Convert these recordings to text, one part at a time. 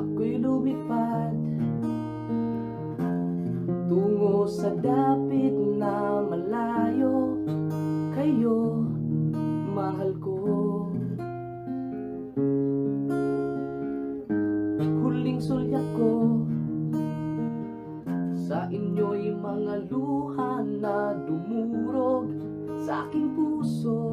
ako'y lumipad Tungo sa dapit na malayo. Kayo, mahal ko. Huling sulyat ko Sa inyo'y mga luha na dumurog Sa aking puso.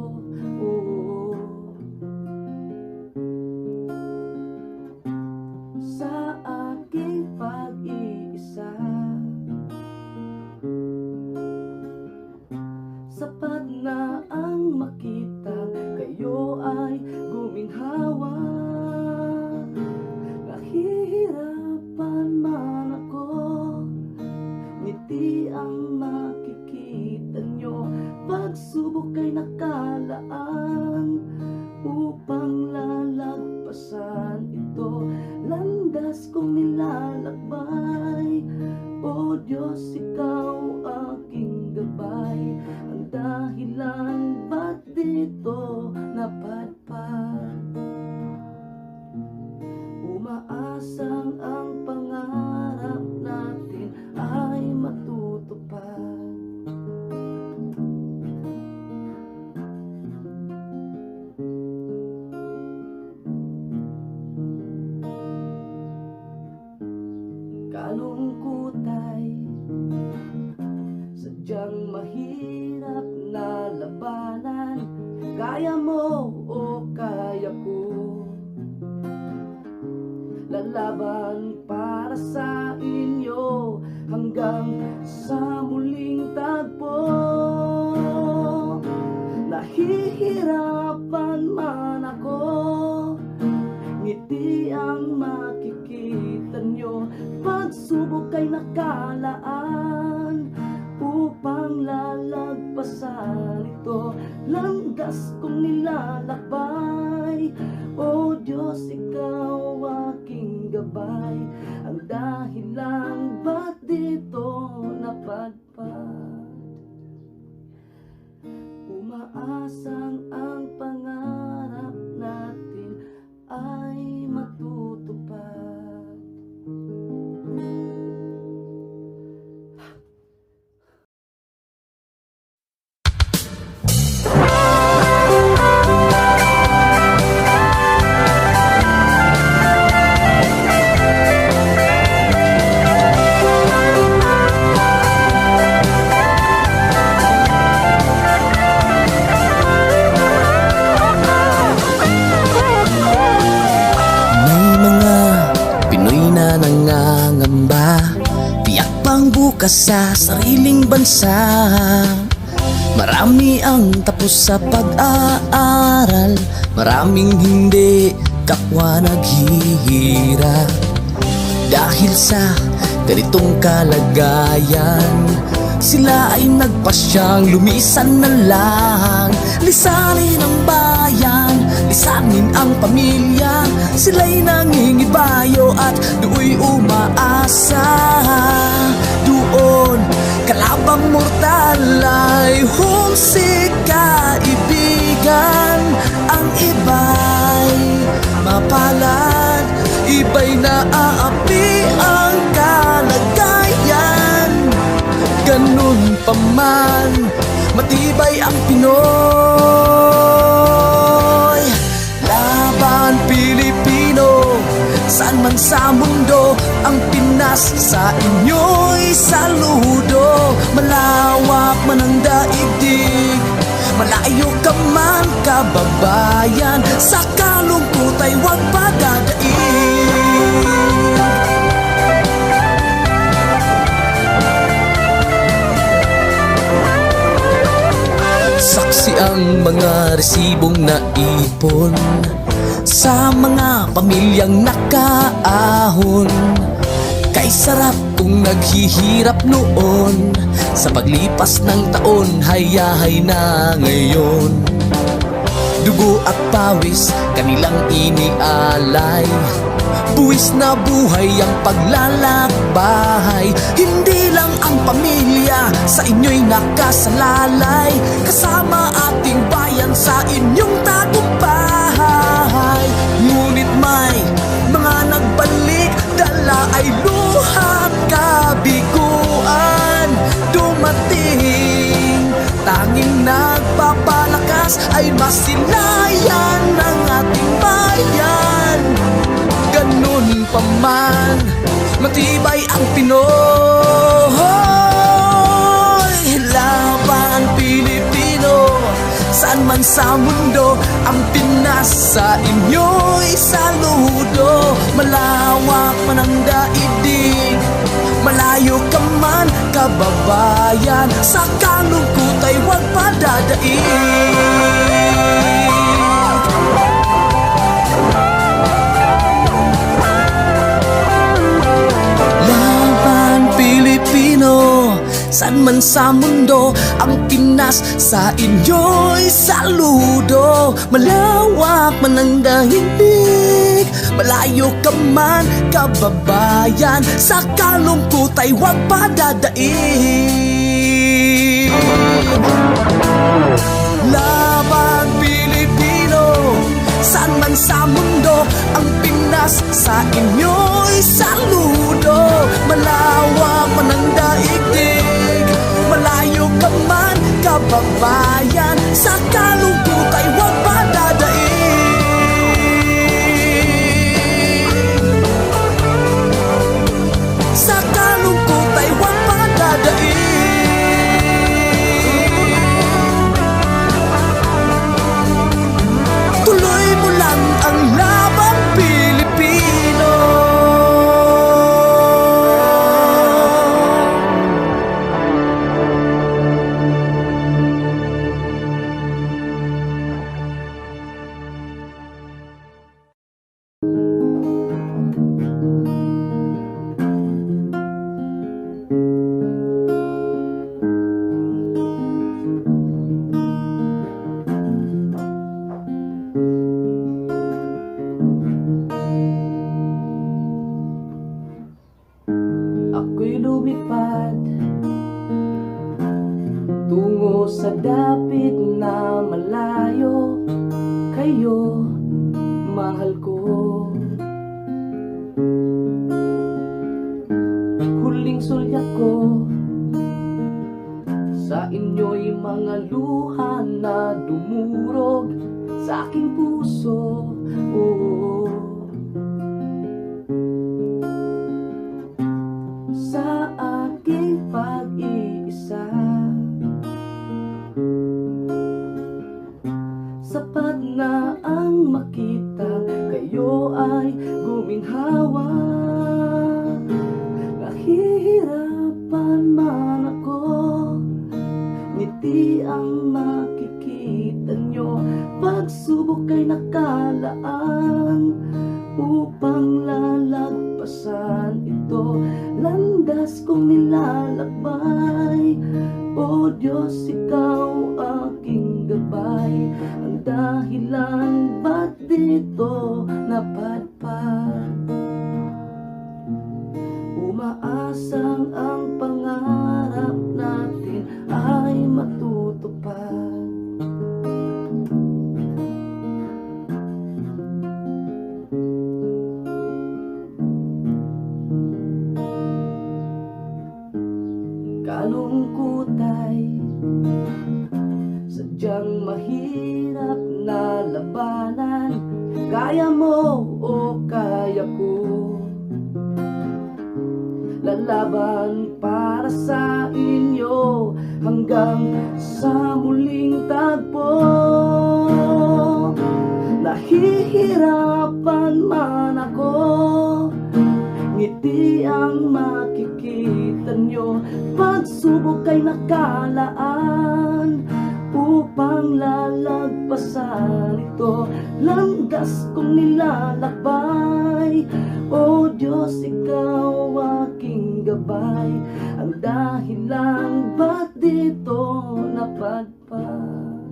Pagsubok ay nakalaan Upang lalagpasan ito. Landas kong nilalakbay. O Diyos, ikaw aking gabay. Ang dahilan ba't dito napadpad Umaasang Kaya mo o kaya ko. Lalaban para sa inyo hanggang sa muling tagpo. Nahihirapan man ako Ngiti ang makikita nyo. Pagsubok ay nakalaan ito Landas kong nilalakbay. O Diyos, ikaw aking gabay. Ang dahilan bukas sa sariling bansa. Marami ang tapos sa pag-aaral. Maraming hindi kapwa naghihirap Dahil sa ganitong kalagayan Sila ay nagpasyang lumisan na lang. Lisanin ang bayan, lisanin ang pamilya Sila'y nangingibayo at do'y umaasa. Doon, kalabang mortal ay humsik kaibigan. Ang iba'y mapalad, iba'y naaapi ang kalagayan. Ganun pa man, matibay ang Pinoy saan man sa mundo Ang Pinas sa inyo'y saludo. Malawak man ang daigdig Malayo ka man kababayan. Sa kalungkot ay huwag padadaig Saksi ang mga resibong naipon Sa mga pamilyang nakaahon. Kay sarap kung naghihirap noon Sa paglipas ng taon, hayahay na ngayon. Dugo at pawis, kanilang inialay. Buwis na buhay ang paglalakbay. Hindi lang ang pamilya sa inyo'y nakasalalay. Kasama ating bayan sa inyong tagumpay Ngunit may mga nagbalik. Dala ay luha kabiguan Dumating. Tanging nagpapalakas ay masilayan ng ating bayan. Ganun pa man, matibay ang Pinoy man sa mundo Ang Pinas sa inyo'y saludo. Malawak man ang daigdig Malayo ka man kababayan. Sa kalungkot ay huwag padadaig San man sa mundo Ang Pinas sa inyo'y saludo. Malawak man ang dahilig Malayo ka man kababayan. Sa kalungkot ay huwag padadaig Laban Pilipino San man sa mundo Ang Pinas sa inyo'y saludo. Malawak man ang daigdig Malayo ka man kababayan Sa kalungkot ay huwag mahal ko. Huling sulyap ko Sa inyo'y mga luha na dumurog Sa aking puso. Oh. sa aking pag-iisa Sapat na ang makita how Landas kong nilalakbay. O Diyos, ikaw aking gabay. Ang dahilan ba't dito napadpad? Umaasang ang pangarap natin ay matutupad Lalaban para sa inyo hanggang sa muling tagpo. Nahihirapan man ako Ngiti ang makikita nyo. Pagsubok ay nakalaan Upang lalagpasan ito. Landas kong nilalakbay. O Diyos, ikaw gabay. Ang dahilan ba't dito napadpad?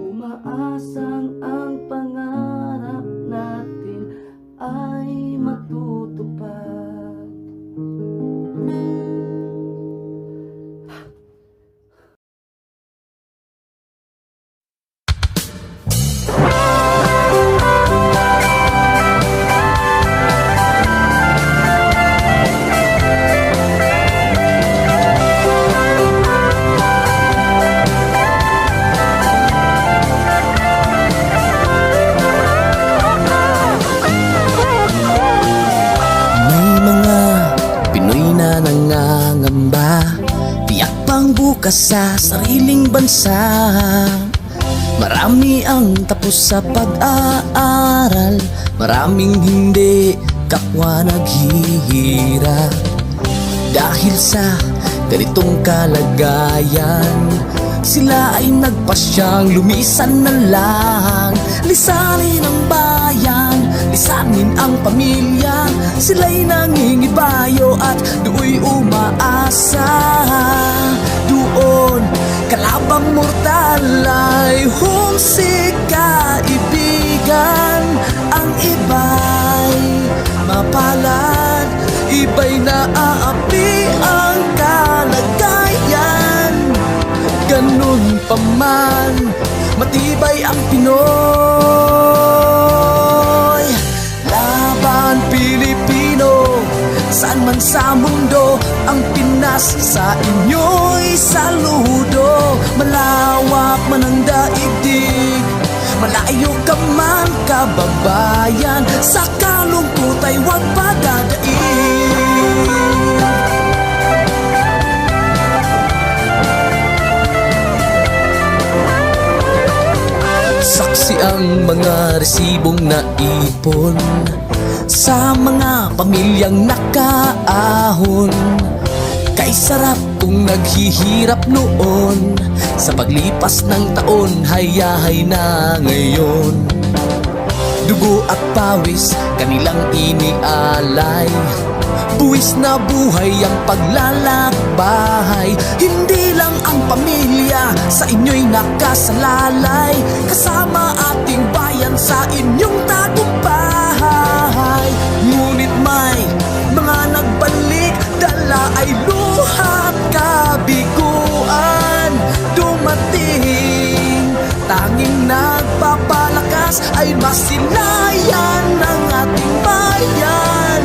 Umaasang ang pangarap natin ay matutupad Tiyak pang bukas sa sariling bansa. Marami ang tapos sa pag-aaral. Maraming hindi kapwa naghihirap Dahil sa ganitong kalagayan Sila ay nagpasyang lumisan na lang. Lisanin ang bayan, lisanin ang pamilya Sila'y nangingibayo at do'y umaasa. Doon, kalabang mortal ay humsik kaibigan Ang iba'y mapalad Iba'y naaapi ang kalagayan. Ganun pa man, matibay ang Pinoy sa mundo Ang Pinas sa inyo'y saludo. Malawak man ang daigdig Malayo ka man kababayan. Sa kalungkot ay huwag padadaig Saksi ang mga resibong naipon Sa mga pamilyang nakaahon Kay sarap kung naghihirap noon. Sa paglipas ng taon hayahay na ngayon. Dugo at pawis kanilang inialay. Buwis na buhay ang paglalakbay. Hindi lang ang pamilya sa inyo'y nakasalalay. Kasama ating bayan sa inyong tagumpay ay luhat kabiguan Dumating. Tanging nagpapalakas ay masilayan ng ating bayan.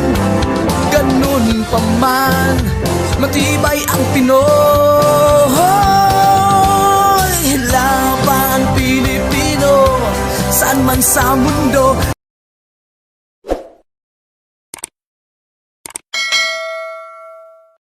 Ganun pa man, matibay ang Pinoy. Laban Pilipino, saan man sa mundo